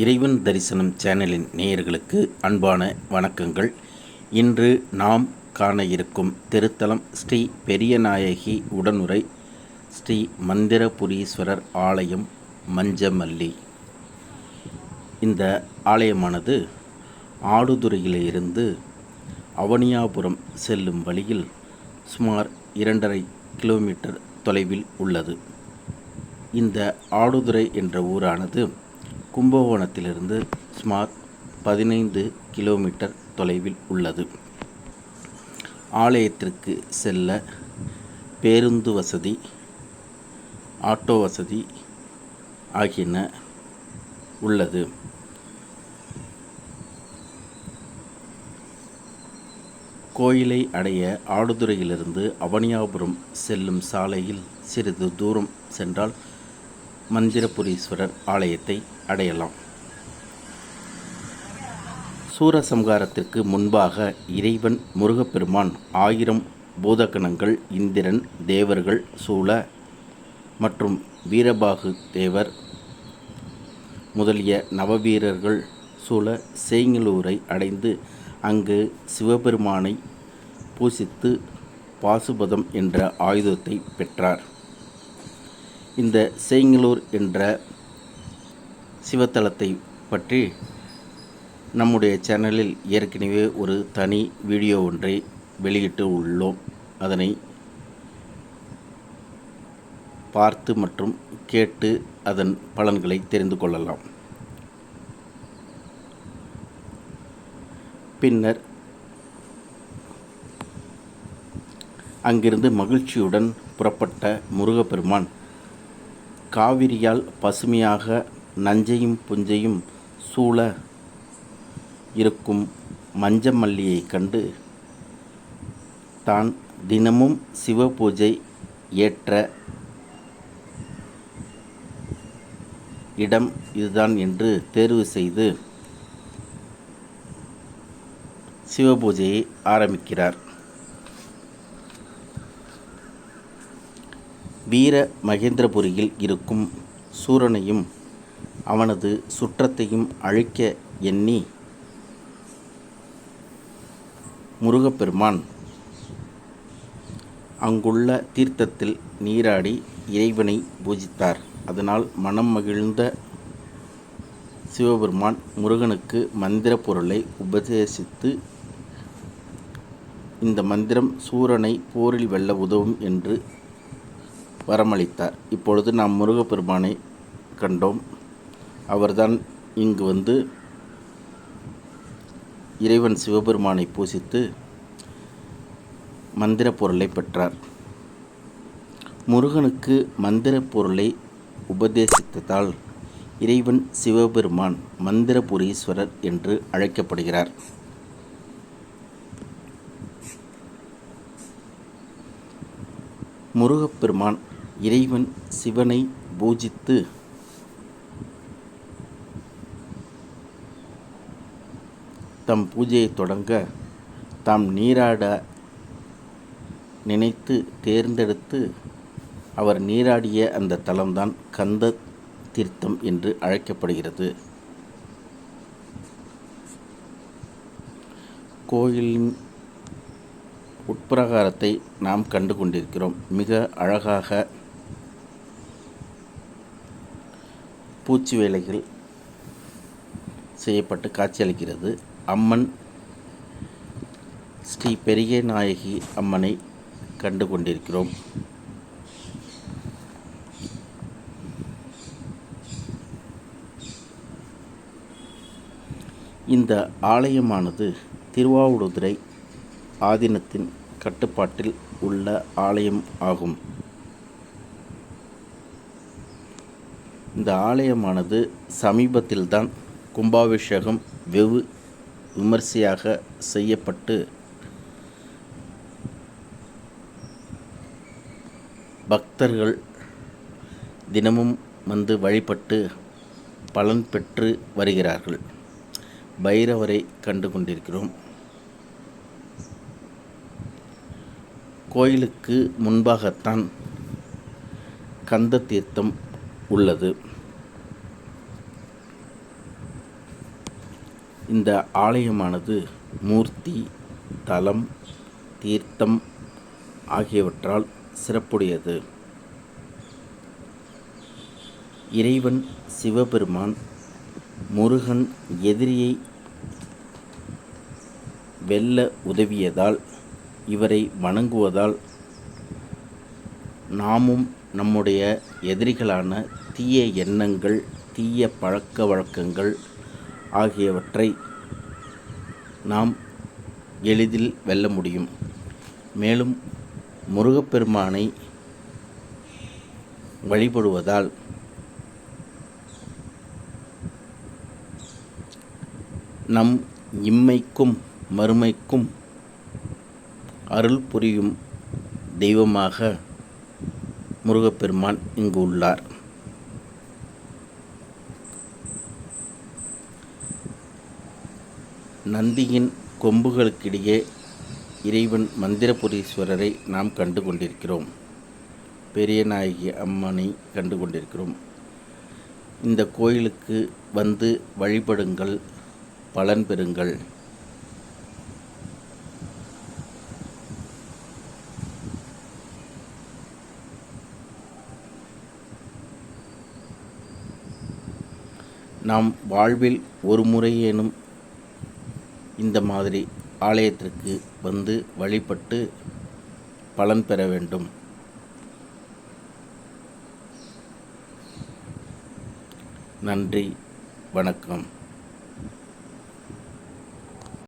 இறைவன் தரிசனம் சேனலின் நேயர்களுக்கு அன்பான வணக்கங்கள். இன்று நாம் காண இருக்கும் திருத்தலம் ஸ்ரீ பெரியநாயகி உடனுரை ஸ்ரீ மந்திரபுரீஸ்வரர் ஆலயம் மஞ்சமல்லி. இந்த ஆலயமானது ஆடுதுறையிலிருந்து அவனியாபுரம் செல்லும் வழியில் சுமார் இரண்டரை கிலோமீட்டர் தொலைவில் உள்ளது. இந்த ஆடுதுறை என்ற ஊரானது கும்பகோணத்திலிருந்து சுமார் பதினைந்து கிலோமீட்டர் தொலைவில் உள்ளது. ஆலயத்திற்கு செல்ல பேருந்து வசதி ஆட்டோ வசதி ஆகியன உள்ளது. கோயிலை அடைய ஆடுதுறையிலிருந்து அவனியாபுரம் செல்லும் சாலையில் சிறிது தூரம் சென்றால் மந்திரபுரீஸ்வரர் ஆலயத்தை அடையலாம். சூரசம்ஹாரத்திற்கு முன்பாக இறைவன் முருகப்பெருமான் ஆயிரம் பூதகணங்கள் இந்திரன் தேவர்கள் சூழ மற்றும் வீரபாகு தேவர் முதலிய நவவீரர்கள் சூழ சேங்கலூரை அடைந்து அங்கு சிவபெருமானை பூசித்து பாசுபதம் என்ற ஆயுதத்தை பெற்றார். இந்த சேங்கலூர் என்ற சிவத்தலத்தை பற்றி நம்முடைய சேனலில் ஏற்கனவே ஒரு தனி வீடியோ ஒன்றை வெளியிட்டு உள்ளோம். அதனை பார்த்து மற்றும் கேட்டு அதன் பலன்களை தெரிந்து கொள்ளலாம். பின்னர் அங்கிருந்து மகிழ்ச்சியுடன் புறப்பட்ட முருகப்பெருமான் காவிரியால் பசுமையாக நஞ்சையும் புஞ்சையும் சூழ இருக்கும் மஞ்சமல்லியை கண்டு தான் தினமும் சிவ பூஜை ஏற்ற இடம் இதுதான் என்று தேர்வு செய்து சிவபூஜையை ஆரம்பிக்கிறார். வீர மகேந்திரபுரியில் இருக்கும் சூரனையும் அவனது சுற்றத்தையும் அழிக்க எண்ணி முருகப்பெருமான் அங்குள்ள தீர்த்தத்தில் நீராடி இறைவனை பூஜித்தார். அதனால் மனம் மகிழ்ந்த சிவபெருமான் முருகனுக்கு மந்திர பொருளை உபதேசித்து இந்த மந்திரம் சூரனை போரில் வெல்ல உதவும் என்று வரமளித்தார். இப்பொழுது நாம் முருகப்பெருமானை கண்டோம். அவர்தான் இங்கு வந்து இறைவன் சிவபெருமானை பூசித்து மந்திர பொருளை பெற்றார். முருகனுக்கு மந்திர பொருளை உபதேசித்ததால் இறைவன் சிவபெருமான் மந்திரபுரீஸ்வரர் என்று அழைக்கப்படுகிறார். முருகப்பெருமான் இறைவன் சிவனை பூஜித்து தம் பூஜையை தொடங்க தாம் நீராட நினைத்து தேர்ந்தெடுத்து அவர் நீராடிய அந்த தலம்தான் கந்த தீர்த்தம் என்று அழைக்கப்படுகிறது. கோயிலின் உட்பிரகாரத்தை நாம் கண்டு கொண்டிருக்கிறோம் மிக அழகாக பூச்சி வேலைகள் செய்யப்பட்டு காட்சியளிக்கிறது. அம்மன் ஸ்ரீ பெரிய நாயகி அம்மனை கண்டு கொண்டிருக்கிறோம் இந்த ஆலயமானது திருவாவடுதுறை ஆதீனத்தின் கட்டுப்பாட்டில் உள்ள ஆலயம் ஆகும். இந்த ஆலயமானது சமீபத்தில்தான் கும்பாபிஷேகம் வெகு விமர்சையாக செய்யப்பட்டு பக்தர்கள் தினமும் வந்து வழிபட்டு பலன் பெற்று வருகிறார்கள். பைரவரை கண்டு கொண்டிருக்கிறோம். கோயிலுக்கு முன்பாகத்தான் கந்த தீர்த்தம் உள்ளது. இந்த ஆலயமானது மூர்த்தி தலம் தீர்த்தம் ஆகியவற்றால் சிறப்புடையது. இறைவன் சிவபெருமான் முருகன் எதிரியை வெல்ல உதவியதால் இவரை வணங்குவதால் நாமும் நம்முடைய எதிரிகளான தீய எண்ணங்கள் தீய பழக்க வழக்கங்கள் ஆகியவற்றை நாம் எளிதில் வெல்ல முடியும். மேலும் முருகப்பெருமானை வழிபடுவதால் நம் இம்மைக்கும் மறுமைக்கும் அருள் புரியும் தெய்வமாக முருகப்பெருமான் இங்கு உள்ளார். நந்தியின் கொம்புகளுக்கிடையே இறைவன் மந்திரபுரீஸ்வரரை நாம் கண்டு கொண்டிருக்கிறோம் பெரியநாயகி அம்மனை கண்டு கொண்டிருக்கிறோம் இந்த கோயிலுக்கு வந்து வழிபடுங்கள் பலன் பெறுங்கள். நாம் வாழ்வில் ஒரு முறையேனும் இந்த மாதிரி ஆலயத்திற்கு வந்து வழிபட்டு பலன் பெற வேண்டும். நன்றி வணக்கம்.